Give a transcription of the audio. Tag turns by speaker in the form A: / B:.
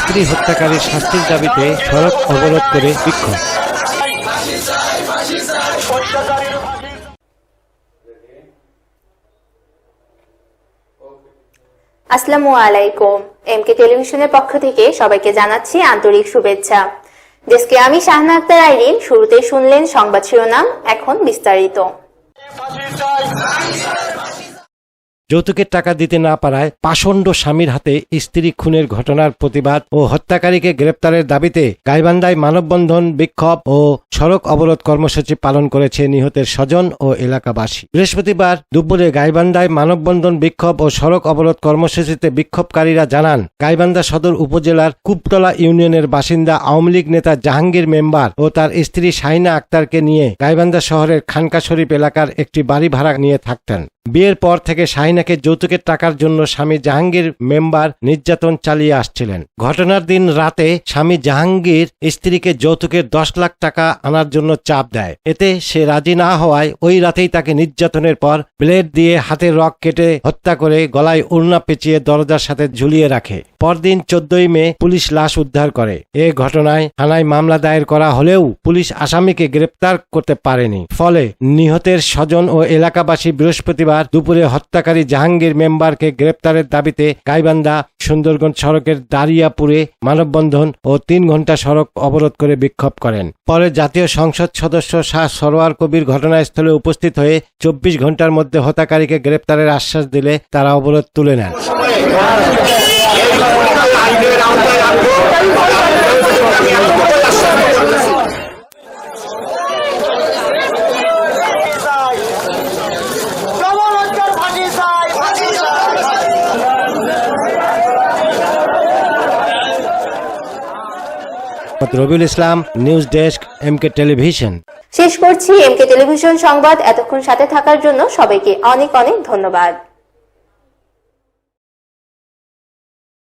A: স্ত্রী হত্যাকারীর শাস্তির দাবিতে সড়ক অবরোধ করে বিক্ষোভ।
B: আসসালামু আলাইকুম। এমকে টেলিভিশনের পক্ষ থেকে সবাইকে জানাচ্ছি আন্তরিক শুভেচ্ছা। দেশকে আমি শাহনা আক্তার আইরিন। শুরুতে শুনলেন সংবাদ শিরোনাম এখন বিস্তারিত।
A: যৌতুকের টাকা দিতে না পারায় পাষণ্ড স্বামীর হাতে স্ত্রী খুনের ঘটনার প্রতিবাদ ও হত্যাকারীকে গ্রেপ্তারের দাবিতে গাইবান্ধায় মানববন্ধন, বিক্ষোভ ও সড়ক অবরোধ কর্মসূচি পালন করেছে নিহতের স্বজন ও এলাকাবাসী। বৃহস্পতিবার দুপুরে গাইবান্ধায় মানববন্ধন, বিক্ষোভ ও সড়ক অবরোধ কর্মসূচিতে বিক্ষোভকারীরা জানান, গাইবান্ধা সদর উপজেলার কুপতলা ইউনিয়নের বাসিন্দা আওয়ামী লীগ নেতা জাহাঙ্গীর মেম্বার ও তার স্ত্রী শাহিনা আক্তারকে নিয়ে গাইবান্ধা শহরের খানকা শরীফ এলাকার একটি বাড়ি ভাড়া নিয়ে থাকতেন। বিয়ের পর থেকে শাহিনাকে যৌতুকের টাকার জন্য স্বামী জাহাঙ্গীর মেম্বার নির্যাতন চালিয়ে আসছিলেন। ঘটনার দিন রাতে স্বামী জাহাঙ্গীর স্ত্রীকে যৌতুকের দশ লাখ টাকা আনার জন্য চাপ দেয়। এতে সে রাজি না হওয়ায় ওই রাতেই তাকে নির্যাতনের পর ব্লেড দিয়ে হাতের রক কেটে হত্যা করে গলায় উড়না পেঁচিয়ে দরজার সাথে ঝুলিয়ে রাখে। পরদিন চোদ্দই মে পুলিশ লাশ উদ্ধার করে। এ ঘটনায় থানায় মামলা দায়ের করা হলেও পুলিশ আসামিকে গ্রেপ্তার করতে পারেনি। ফলে নিহতের স্বজন ও এলাকাবাসী বৃহস্পতিবার দুপুরে হত্যাকারী জাহাঙ্গীর মেম্বারকে গ্রেপ্তারের দাবিতে গাইবান্ধা সুন্দরগঞ্জ সড়কের দারিয়াপুরে মানববন্ধন ও তিন ঘণ্টা সড়ক অবরোধ করে বিক্ষোভ করেন। পরে জাতীয় সংসদ সদস্য শাহ সরোয়ার কবির ঘটনাস্থলে উপস্থিত হয়ে চব্বিশ ঘণ্টার মধ্যে হত্যাকারীকে গ্রেপ্তারের আশ্বাস দিলে তারা অবরোধ তুলে নেন। Rabiul Islam news desk MK television
B: শেষ করছি এমকে টেলিভিশন সংবাদ, এতক্ষণ সাথে থাকার জন্য সবাইকে অনেক অনেক ধন্যবাদ।